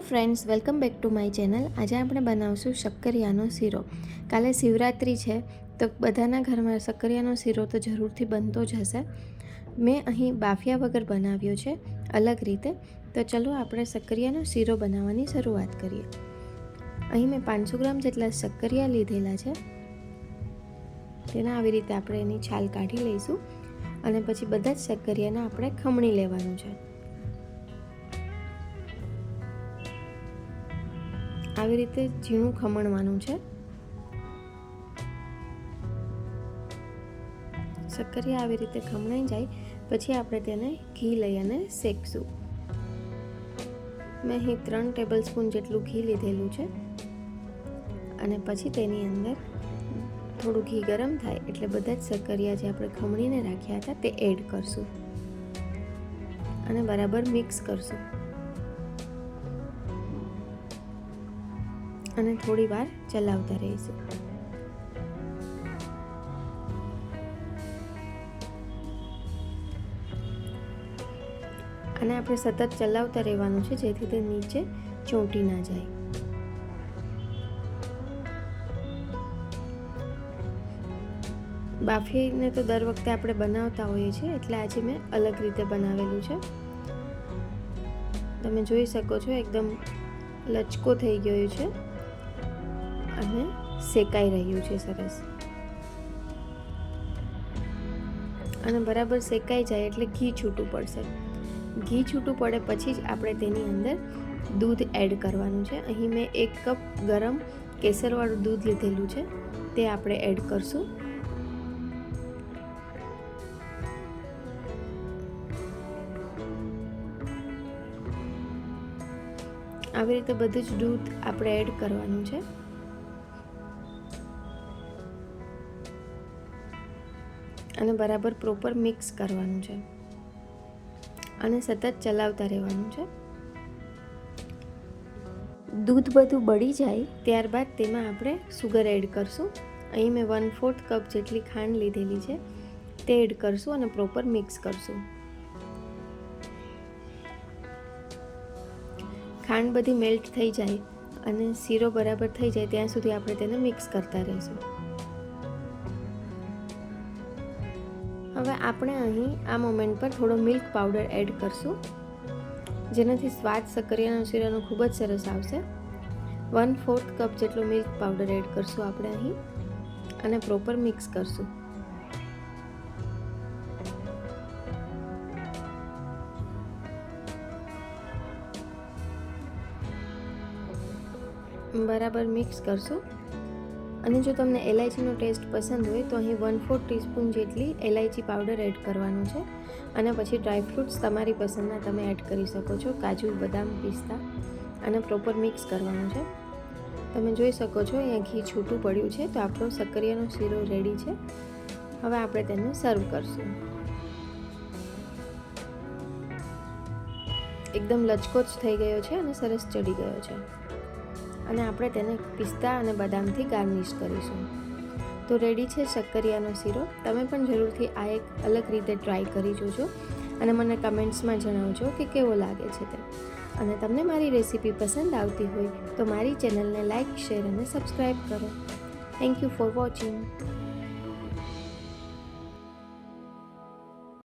Friends welcome back to my channel આજે આપણે બનાવશું શક્કરિયાનો શીરો. કાલે શિવરાત્રિ છે, તો બધાના ઘરમાં શક્કરિયાનો શીરો તો જરૂરથી બનતો જ હશે. મેં અહીં બાફિયા વગર બનાવ્યો છે, અલગ રીતે. તો ચલો આપણે શક્કરિયાનો શીરો બનાવવાની શરૂઆત કરીએ. અહીં મેં પાંચસો ગ્રામ જેટલા શક્કરિયા લીધેલા છે. તેના આવી રીતે આપણે એની છાલ કાઢી લઈશું અને પછી બધા જ શક્કરિયાને આપણે ખમણી લેવાનું છે. આવી રીતે ઝીણું ખમણવાનું છે. શક્કરિયા આવી રીતે ખમણાઈ જાય, પછી આપણે તેને ઘી લઈ અને શેકશું. મેં અહીં ત્રણ ટેબલ સ્પૂન જેટલું ઘી લીધેલું છે. અને પછી તેની અંદર થોડું ઘી ગરમ થાય એટલે બધા જ શક્કરિયા જે આપણે ખમણીને રાખ્યા હતા તે એડ કરશું. અને બરાબર મિક્સ કરશું. અને થોડી વાર ચલાવતા રહીશું. અને આપણે સતત ચલાવતા રહેવાનું છે, જેથી તે નીચે ચોંટી ના જાય. બાફીને તો દર વખતે આપણે બનાવતા હોઈએ છીએ, એટલે આજે મેં અલગ રીતે બનાવેલું છે. તમે જોઈ શકો છો, એકદમ લચકો થઈ ગયો છે. અને શેકાઈ રહ્યું છે સરસ. અને બરાબર શેકાઈ જાય એટલે ઘી છૂટું પડશે. ઘી છૂટું પડે પછી જ આપણે તેની અંદર દૂધ એડ કરવાનું છે. અહીં મેં એક કપ ગરમ કેસરવાળું દૂધ લીધેલું છે. તે આપણે એડ કરશું. આવી રીતે બધું જ દૂધ આપણે એડ કરવાનું છે. અને બરાબર પ્રોપર મિક્સ કરવાનું છે. અને સતત ચલાવતા રહેવાનું છે. દૂધ બધું બળી જાય ત્યારબાદ તેમાં આપણે સુગર એડ કરશું. અહીં મેં વન ફોર્થ કપ જેટલી ખાંડ લીધેલી છે, તે એડ કરશું અને પ્રોપર મિક્સ કરશું. ખાંડ બધી મેલ્ટ થઈ જાય અને શીરો બરાબર થઈ જાય, ત્યાં સુધી આપણે તેને મિક્સ કરતા રહીશું. હવે આપણે અહીં આ મોમેન્ટ પર થોડો મિલ્ક પાવડર એડ કરશું. જેનાથી સ્વાદ સક્કરિયાનો શીરાનો ખૂબ જ સરસ આવશે. વન ફોર્થ કપ જેટલો મિલ્ક પાવડર એડ કરશું આપણે અહીં અને પ્રોપર મિક્સ કરશું. બરાબર મિક્સ કરશું. અને જો તમને એલાયચીનો ટેસ્ટ પસંદ હોય, તો અહીં વન ફોર ટીસ્પૂન જેટલી એલાયચી પાવડર એડ કરવાનું છે. અને પછી ડ્રાયફ્રૂટ્સ તમારી પસંદના તમે એડ કરી શકો છો. કાજુ, બદામ, પિસ્તા અને પ્રોપર મિક્સ કરવાનું છે. તમે જોઈ શકો છો, અહીંયા ઘી છૂટું પડ્યું છે, તો આપણો સક્કરિયાનો શીરો રેડી છે. હવે આપણે તેને સર્વ કરશું. એકદમ લચકો જ થઈ ગયો છે અને સરસ ચડી ગયો છે. અને આપણે તેને પિસ્તા અને બદામથી ગાર્નિશ કરીશું. તો રેડી છે શક્કરિયાનો શીરો. તમે પણ જરૂરથી આ એક અલગ રીતે ટ્રાય કરી જોજો અને મને કમેન્ટ્સમાં જણાવજો કે કેવો લાગે છે તે. અને તમને મારી રેસીપી પસંદ આવતી હોય તો મારી ચેનલને લાઇક શેર અને સબસ્ક્રાઈબ કરો. Thank you for watching